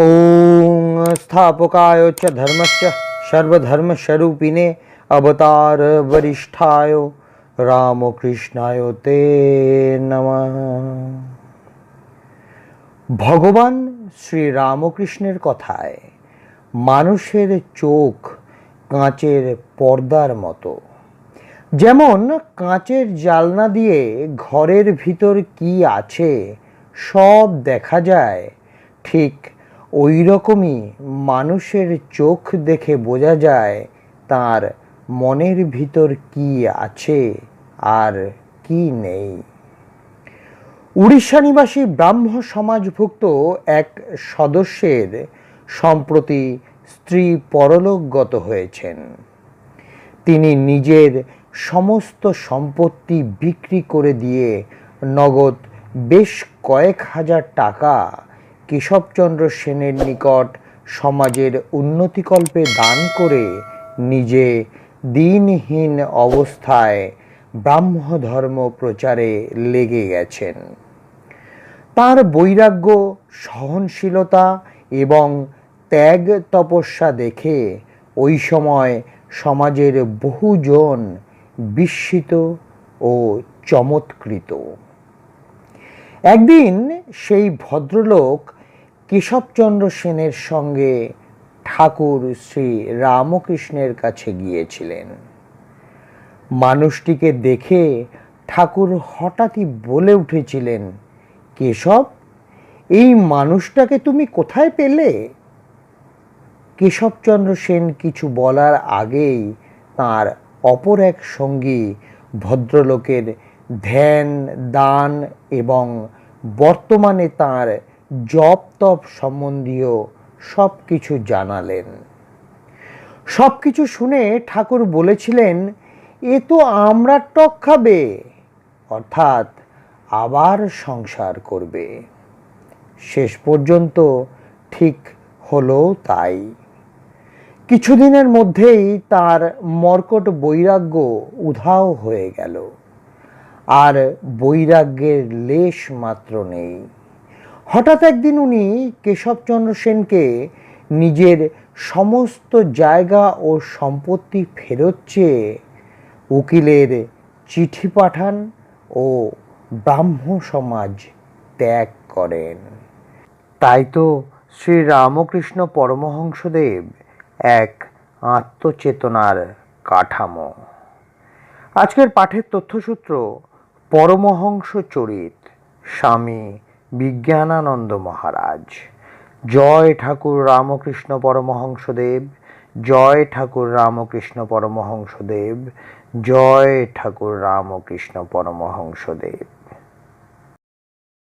ॐ स्थापकाय च धर्मस्य सर्वधर्मस्वरूपिणे अवतार वरिष्ठाय রামকৃষ্ণায় তে নমঃ ভগবান শ্রী রামকৃষ্ণের কথায় মানুষের চোখ কাঁচের পর্দার মতো যেমন কাঁচের জালনা দিয়ে ঘরের ভিতর কি আছে সব দেখা যায় ঠিক ওই রকমই মানুষের চোখ দেখে বোঝা যায় তার মনের ভিতর কি আছে আর কি নেই। উড়িষ্যা নিবাসী ব্রাহ্ম সমাজভুক্ত এক সদস্যের সম্প্রতি স্ত্রী পরলোকগত হয়েছেন। তিনি নিজের সমস্ত সম্পত্তি বিক্রি করে দিয়ে নগদ বেশ কয়েক হাজার টাকা কেশবচন্দ্র সেনের নিকট সমাজের উন্নতিকল্পে দান করে নিজে দিনহীন অবস্থায় ব্রাহ্ম ধর্ম প্রচারে লেগে গেছেন। তার বৈরাগ্য, সহনশীলতা এবং ত্যাগ তপস্যা দেখে ওই সময় সমাজের বহুজন বিস্মিত ও চমৎকৃত। একদিন সেই ভদ্রলোক কেশবচন্দ্র সেনের সঙ্গে ঠাকুর শ্রী রামকৃষ্ণের কাছে গিয়েছিলেন। মানুষটিকে দেখে ঠাকুর হঠাৎই বলে উঠেছিলেন, কেশব, এই মানুষটাকে তুমি কোথায় পেলে? কেশবচন্দ্র সেন কিছু বলার আগেই তার অপর এক সঙ্গী ভদ্রলোকের ধ্যান, দান এবং বর্তমানে তার জপ তপ সম্বন্ধীয় সব কিছু জানালেন। সব কিছু শুনে ঠাকুর বলেছিলেন, এ তো আমরা টক খাবে, অর্থাৎ আবার সংসার করবে। শেষ পর্যন্ত ঠিক হলো তাই। কিছুদিনের মধ্যেই তার মর্কট বৈরাগ্য উধাও হয়ে গেল। আর বৈরাগ্যের লেশ মাত্র নেই। হঠাৎ একদিন উনি কেশবচন্দ্র সেনকে নিজের সমস্ত জায়গা ও সম্পত্তি ফেরত চেয়ে উকিলের চিঠি পাঠান ও ব্রাহ্ম সমাজ ত্যাগ করেন। তাই তো শ্রী রামকৃষ্ণ পরমহংসদেব এক আত্মচেতনার কাঠামো। আজকের পাঠের তথ্যসূত্র পরমহংস চরিত, স্বামী বিজ্ঞানানন্দ মহারাজ। জয় ঠাকুর রামকৃষ্ণ পরমহংসদেব জয় ঠাকুর রামকৃষ্ণ পরমহংসদেব জয় ঠাকুর রামকৃষ্ণ পরমহংসদেব।